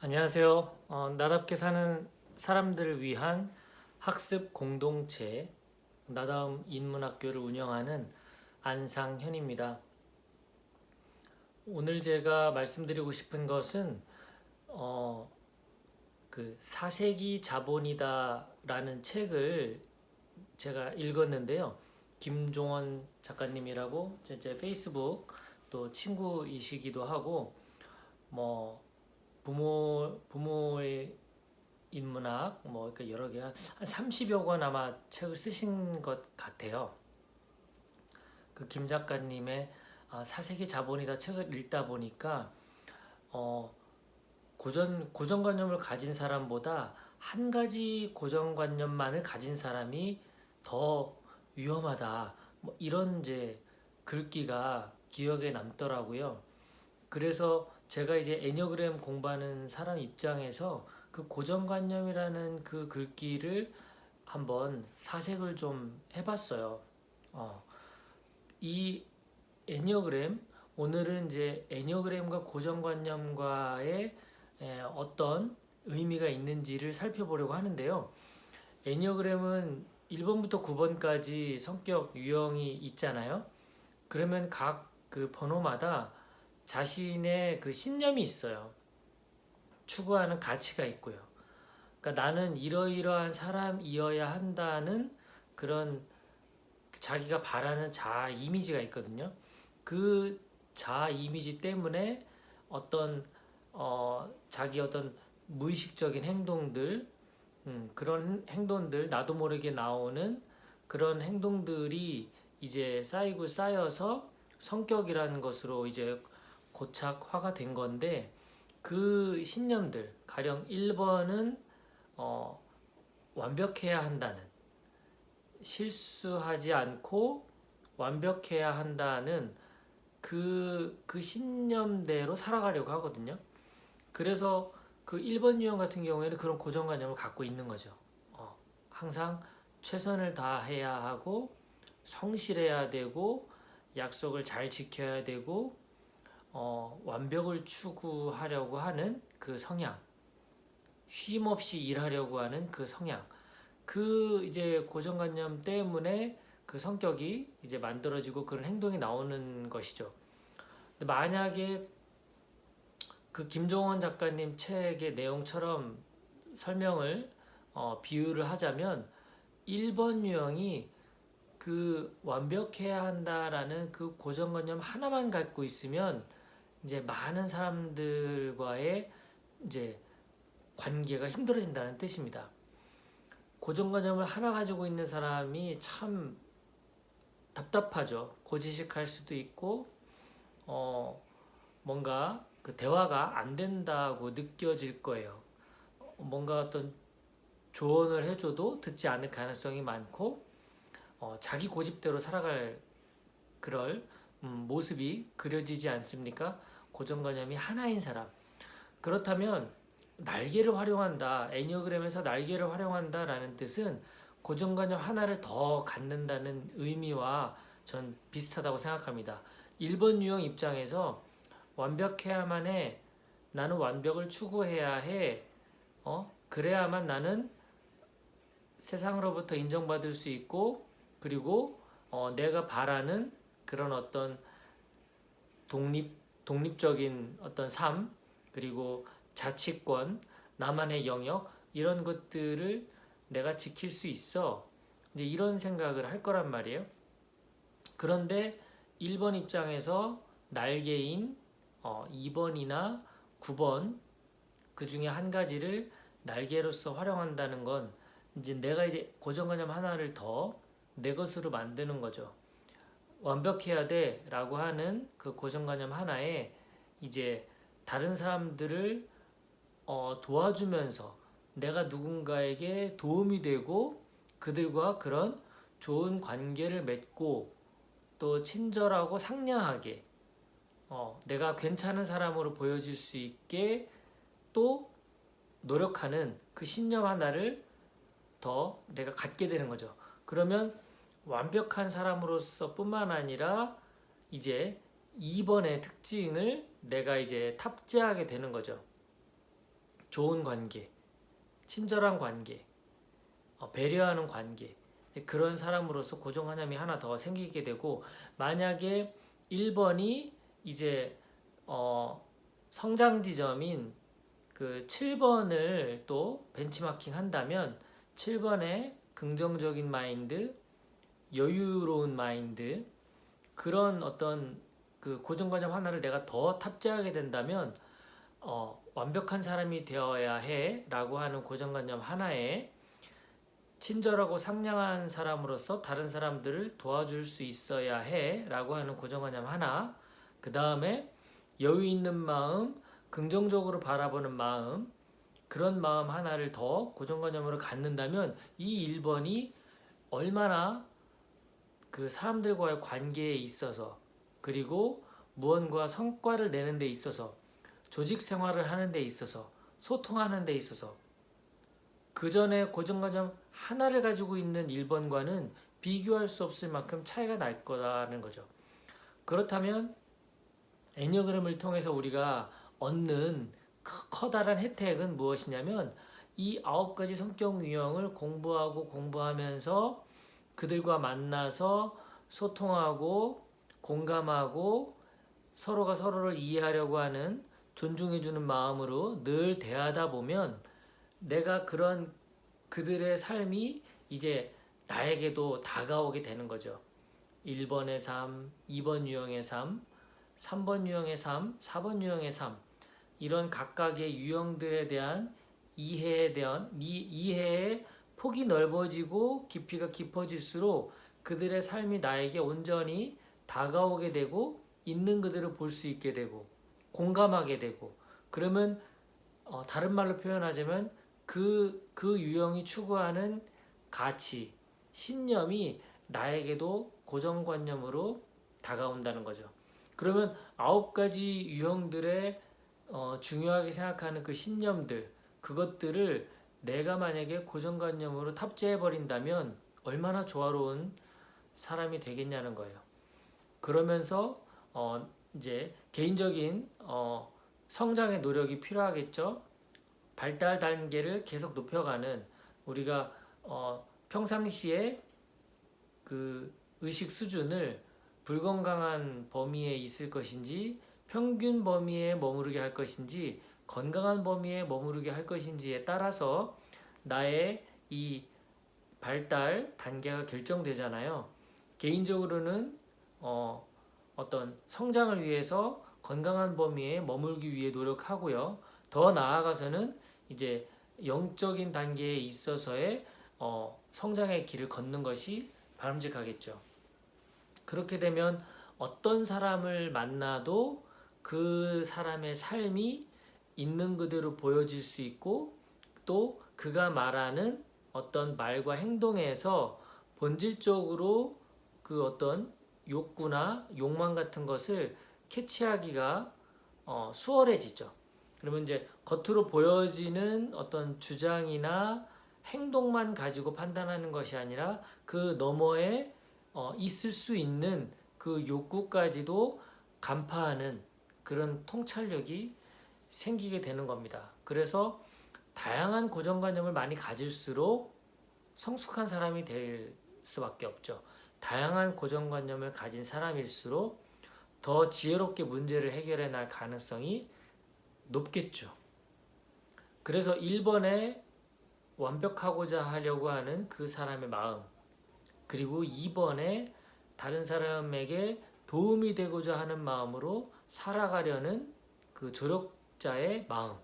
안녕하세요. 어, 나답게 사는 사람들을 위한 학습 공동체 나다움 인문학교를 운영하는 안상현입니다. 오늘 제가 말씀드리고 싶은 것은 어, 그 사세기 자본이다라는 책을 제가 읽었는데요. 김종원 작가님이라고 제, 제 페이스북 또 친구이시기도 하고 뭐 부모 부모의 인문학 뭐 이렇게 여러 개 한 30여 권 아마 책을 쓰신 것 같아요. 그 김 작가님의 아, 사세기 자본이다 책을 읽다 보니까 어 고전 고정관념을 가진 사람보다 한 가지 고정관념만을 가진 사람이 더 위험하다. 뭐 이런 이제 글귀가 기억에 남더라고요. 그래서 제가 이제 애니어그램 공부하는 사람 입장에서 그 고정관념이라는 그 글귀를 한번 사색을 좀 해봤어요. 어, 이 애니어그램 오늘은 이제 애니어그램과 고정관념과의 에, 어떤 의미가 있는지를 살펴보려고 하는데요. 애니어그램은 1번부터 9번까지 성격 유형이 있잖아요. 그러면 각 그 번호마다 자신의 그 신념이 있어요. 추구하는 가치가 있고요. 그러니까 나는 이러이러한 사람이어야 한다는 그런 자기가 바라는 자아 이미지가 있거든요. 그 자아 이미지 때문에 어떤 어 자기 어떤 무의식적인 행동들 음, 그런 행동들 나도 모르게 나오는 그런 행동들이 이제 쌓이고 쌓여서 성격이라는 것으로 이제 고착화가 된 건데 그 신념들 가령 1번은 어, 완벽해야 한다는 실수하지 않고 완벽해야 한다는 그, 그 신념대로 살아가려고 하거든요. 그래서 그 1번 유형 같은 경우에는 그런 고정관념을 갖고 있는 거죠. 어, 항상 최선을 다해야 하고 성실해야 되고 약속을 잘 지켜야 되고 어, 완벽을 추구하려고 하는 그 성향, 쉼 없이 일하려고 하는 그 성향, 그 이제 고정관념 때문에 그 성격이 이제 만들어지고 그런 행동이 나오는 것이죠. 만약에 그 김종원 작가님 책의 내용처럼 설명을 어, 비유를 하자면 1번 유형이 그 완벽해야 한다라는 그 고정관념 하나만 갖고 있으면 이제 많은 사람들과의 이제 관계가 힘들어진다는 뜻입니다. 고정관념을 하나 가지고 있는 사람이 참 답답하죠. 고지식할 수도 있고, 어, 뭔가 그 대화가 안 된다고 느껴질 거예요. 뭔가 어떤 조언을 해줘도 듣지 않을 가능성이 많고, 어, 자기 고집대로 살아갈 그럴 음, 모습이 그려지지 않습니까? 고정관념이 하나인 사람. 그렇다면 날개를 활용한다. 애니어그램에서 날개를 활용한다라는 뜻은 고정관념 하나를 더 갖는다는 의미와 전 비슷하다고 생각합니다. 1번 유형 입장에서 완벽해야만 해. 나는 완벽을 추구해야 해. 어? 그래야만 나는 세상으로부터 인정받을 수 있고 그리고 어, 내가 바라는 그런 어떤 독립 독립적인 어떤 삶 그리고 자치권 나만의 영역 이런 것들을 내가 지킬 수 있어 이제 이런 생각을 할 거란 말이에요. 그런데 1번 입장에서 날개인 어, 2번이나 9번 그 중에 한 가지를 날개로서 활용한다는 건 이제 내가 이제 고정관념 하나를 더 내 것으로 만드는 거죠. 완벽해야 돼라고 하는 그 고정관념 하나에 이제 다른 사람들을 어, 도와주면서 내가 누군가에게 도움이 되고 그들과 그런 좋은 관계를 맺고 또 친절하고 상냥하게 어, 내가 괜찮은 사람으로 보여질 수 있게 또 노력하는 그 신념 하나를 더 내가 갖게 되는 거죠. 그러면 완벽한 사람으로서 뿐만 아니라 이제 2번의 특징을 내가 이제 탑재하게 되는 거죠. 좋은 관계, 친절한 관계, 어, 배려하는 관계 그런 사람으로서 고정관념이 하나 더 생기게 되고 만약에 1번이 이제 어, 성장 지점인 그 7번을 또 벤치마킹 한다면 7번에 긍정적인 마인드, 여유로운 마인드 그런 어떤 그 고정관념 하나를 내가 더 탑재하게 된다면 어, 완벽한 사람이 되어야 해라고 하는 고정관념 하나에 친절하고 상냥한 사람으로서 다른 사람들을 도와줄 수 있어야 해라고 하는 고정관념 하나 그 다음에 여유 있는 마음 긍정적으로 바라보는 마음 그런 마음 하나를 더 고정관념으로 갖는다면 이 1번이 얼마나 그 사람들과의 관계에 있어서 그리고 무언가 성과를 내는 데 있어서 조직 생활을 하는 데 있어서 소통하는 데 있어서 그 전에 고정관념 하나를 가지고 있는 1번과는 비교할 수 없을 만큼 차이가 날 거라는 거죠. 그렇다면 애니어그램을 통해서 우리가 얻는 크- 커다란 혜택은 무엇이냐면 이 아홉 가지 성격 유형을 공부하고 공부하면서 그들과 만나서 소통하고 공감하고 서로가 서로를 이해하려고 하는 존중해주는 마음으로 늘 대하다 보면 내가 그런 그들의 삶이 이제 나에게도 다가오게 되는 거죠. 1번의 삶, 2번 유형의 삶, 3번 유형의 삶, 4번 유형의 삶 이런 각각의 유형들에 대한 이해에 대한 이, 이해의 폭이 넓어지고 깊이가 깊어질수록 그들의 삶이 나에게 온전히 다가오게 되고 있는 그대로 볼수 있게 되고 공감하게 되고 그러면 어, 다른 말로 표현하자면 그, 그 유형이 추구하는 가치, 신념이 나에게도 고정관념으로 다가온다는 거죠. 그러면 아홉 가지 유형들의 어, 중요하게 생각하는 그 신념들, 그것들을 내가 만약에 고정관념으로 탑재해 버린다면 얼마나 조화로운 사람이 되겠냐는 거예요. 그러면서 어, 이제 개인적인 어, 성장의 노력이 필요하겠죠. 발달 단계를 계속 높여가는 우리가 어, 평상시에 그 의식 수준을 불건강한 범위에 있을 것인지 평균 범위에 머무르게 할 것인지 건강한 범위에 머무르게 할 것인지에 따라서 나의 이 발달 단계가 결정되잖아요. 개인적으로는 어, 어떤 성장을 위해서 건강한 범위에 머물기 위해 노력하고요. 더 나아가서는 이제 영적인 단계에 있어서의 어, 성장의 길을 걷는 것이 바람직하겠죠. 그렇게 되면 어떤 사람을 만나도 그 사람의 삶이 있는 그대로 보여질 수 있고 또 그가 말하는 어떤 말과 행동에서 본질적으로 그 어떤 욕구나 욕망 같은 것을 캐치하기가 어, 수월해지죠. 그러면 이제 겉으로 보여지는 어떤 주장이나 행동만 가지고 판단하는 것이 아니라 그 너머에 어, 있을 수 있는 그 욕구까지도 간파하는 그런 통찰력이 생기게 되는 겁니다. 그래서 다양한 고정관념을 많이 가질수록 성숙한 사람이 될 수밖에 없죠. 다양한 고정관념을 가진 사람일수록 더 지혜롭게 문제를 해결해 날 가능성이 높겠죠. 그래서 1번에 완벽하고자 하려고 하는 그 사람의 마음, 그리고 2번에 다른 사람에게 도움이 되고자 하는 마음으로 살아가려는 그 조력 자의 마음,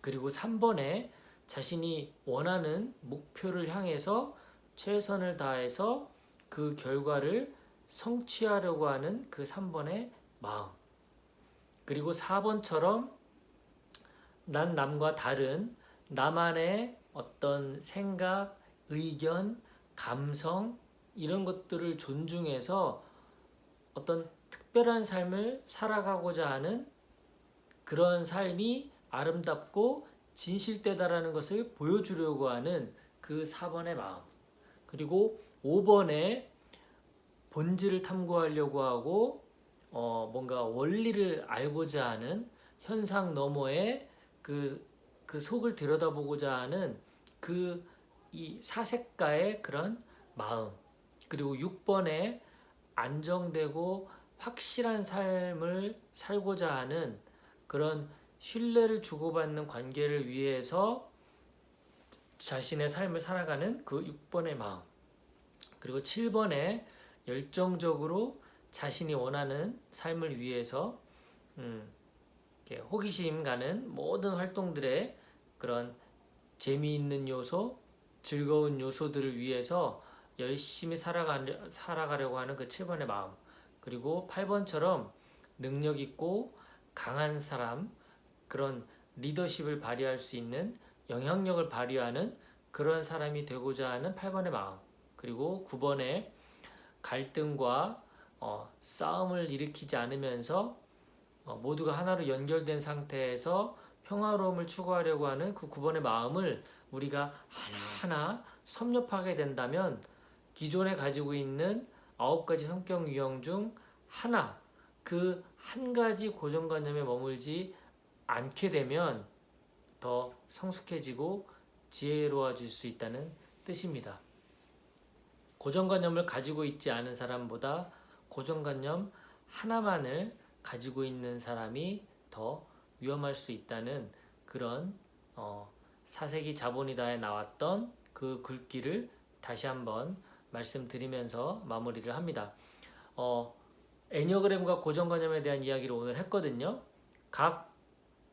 그리고 3번에 자신이 원하는 목표를 향해서 최선을 다해서 그 결과를 성취하려고 하는 그 3번의 마음. 그리고 4번처럼 난 남과 다른 나만의 어떤 생각, 의견, 감성 이런 것들을 존중해서 어떤 특별한 삶을 살아가고자 하는 그런 삶이 아름답고 진실되다라는 것을 보여주려고 하는 그 4번의 마음. 그리고 5번에 본질을 탐구하려고 하고 어 뭔가 원리를 알고자 하는 현상 너머의 그 그 속을 들여다보고자 하는 그 이 사색가의 그런 마음 그리고 6번에 안정되고 확실한 삶을 살고자 하는 그런 신뢰를 주고받는 관계를 위해서 자신의 삶을 살아가는 그 6번의 마음 그리고 7번에 열정적으로 자신이 원하는 삶을 위해서 음, 호기심 가는 모든 활동들의 그런 재미있는 요소, 즐거운 요소들을 위해서 열심히 살아가, 살아가려고 하는 그 7번의 마음 그리고 8번처럼 능력 있고 강한 사람 그런 리더십을 발휘할 수 있는 영향력을 발휘하는 그런 사람이 되고자 하는 8번의 마음 그리고 9번에 갈등과 어, 싸움을 일으키지 않으면서 어, 모두가 하나로 연결된 상태에서 평화로움을 추구하려고 하는 그 9번의 마음을 우리가 하나하나 섭렵하게 된다면 기존에 가지고 있는 아홉 가지 성격 유형 중 하나 그 한 가지 고정관념에 머물지 않게 되면 더 성숙해지고 지혜로워질 수 있다는 뜻입니다. 고정관념을 가지고 있지 않은 사람보다 고정관념 하나만을 가지고 있는 사람이 더 위험할 수 있다는 그런 어, 사세기 자본이다에 나왔던 그 글귀를 다시 한번 말씀드리면서 마무리를 합니다. 어, 애니어그램과 고정관념에 대한 이야기를 오늘 했거든요. 각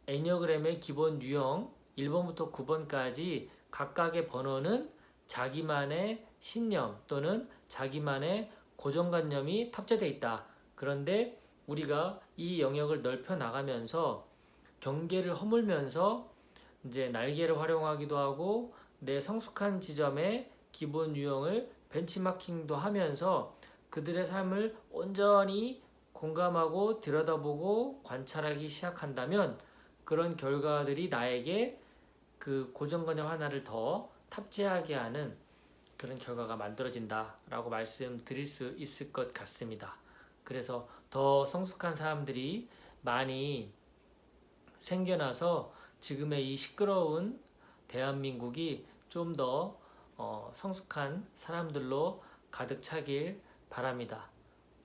애니어그램의 기본 유형 1번부터 9번까지 각각의 번호는 자기만의 신념 또는 자기만의 고정관념이 탑재되어 있다. 그런데 우리가 이 영역을 넓혀 나가면서 경계를 허물면서 이제 날개를 활용하기도 하고 내 성숙한 지점의 기본 유형을 벤치마킹도 하면서 그들의 삶을 온전히 공감하고 들여다보고 관찰하기 시작한다면 그런 결과들이 나에게 그 고정관념 하나를 더 탑재하게 하는 그런 결과가 만들어진다라고 말씀드릴 수 있을 것 같습니다. 그래서 더 성숙한 사람들이 많이 생겨나서 지금의 이 시끄러운 대한민국이 좀더 어, 성숙한 사람들로 가득 차길 바랍니다.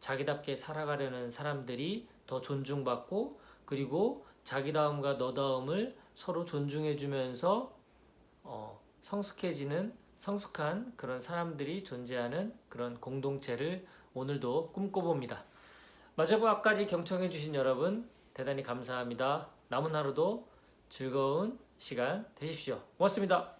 자기답게 살아가려는 사람들이 더 존중받고 그리고 자기다움과 너다움을 서로 존중해주면서 어, 성숙해지는 성숙한 그런 사람들이 존재하는 그런 공동체를 오늘도 꿈꿔봅니다. 마지막까지 경청해주신 여러분 대단히 감사합니다. 남은 하루도 즐거운 시간 되십시오. 고맙습니다.